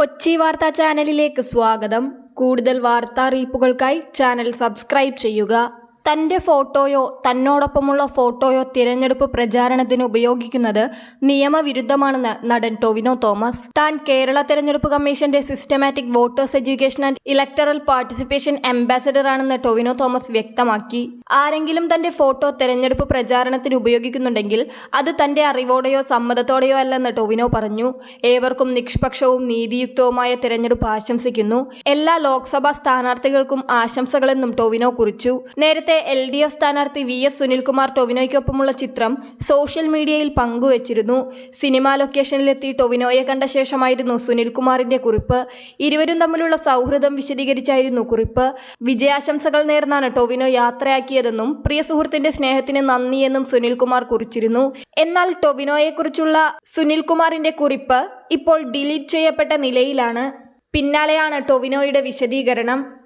കൊച്ചി വാർത്താ ചാനലിലേക്ക് സ്വാഗതം. കൂടുതൽ വാർത്താ അറിയിപ്പുകൾക്കായി ചാനൽ സബ്സ്ക്രൈബ് ചെയ്യുക. തന്റെ ഫോട്ടോയോ തന്നോടൊപ്പമുള്ള ഫോട്ടോയോ തിരഞ്ഞെടുപ്പ് പ്രചാരണത്തിന് ഉപയോഗിക്കുന്നത് നിയമവിരുദ്ധമാണെന്ന് നടൻ ടൊവിനോ തോമസ്. താൻ കേരള തെരഞ്ഞെടുപ്പ് കമ്മീഷന്റെ systematic voters education and electoral participation ambassador ആണെന്ന് ടൊവിനോ തോമസ് വ്യക്തമാക്കി. ആരെങ്കിലും തന്റെ ഫോട്ടോ തെരഞ്ഞെടുപ്പ് പ്രചാരണത്തിന് ഉപയോഗിക്കുന്നുണ്ടെങ്കിൽ അത് തന്റെ അറിവോടെയോ സമ്മതത്തോടെയോ അല്ലെന്ന് ടൊവിനോ പറഞ്ഞു. ഏവർക്കും നിഷ്പക്ഷവും നീതിയുക്തവുമായ തെരഞ്ഞെടുപ്പ് ആശംസിക്കുന്നു. എല്ലാ ലോക്സഭാ സ്ഥാനാർത്ഥികൾക്കും ആശംസകളെന്നും ടൊവിനോ കുറിച്ചു. നേരത്തെ എൽ ഡി എഫ് സ്ഥാനാർത്ഥി വി എസ് സുനിൽകുമാർ ടൊവിനോയ്ക്കൊപ്പമുള്ള ചിത്രം സോഷ്യൽ മീഡിയയിൽ പങ്കുവച്ചിരുന്നു. സിനിമാ ലൊക്കേഷനിലെത്തി ടൊവിനോയെ കണ്ട ശേഷമായിരുന്നു സുനിൽകുമാറിന്റെ കുറിപ്പ്. ഇരുവരും തമ്മിലുള്ള സൗഹൃദം വിശദീകരിച്ചായിരുന്നു കുറിപ്പ്. വിജയാശംസകൾ നേർന്നാണ് ടൊവിനോ യാത്രയാക്കിയതെന്നും പ്രിയ സുഹൃത്തിന്റെ സ്നേഹത്തിന് നന്ദിയെന്നും സുനിൽകുമാർ കുറിച്ചിരുന്നു. എന്നാൽ ടൊവിനോയെക്കുറിച്ചുള്ള സുനിൽകുമാറിന്റെ കുറിപ്പ് ഇപ്പോൾ ഡിലീറ്റ് ചെയ്യപ്പെട്ട നിലയിലാണ്. പിന്നാലെയാണ് ടൊവിനോയുടെ വിശദീകരണം.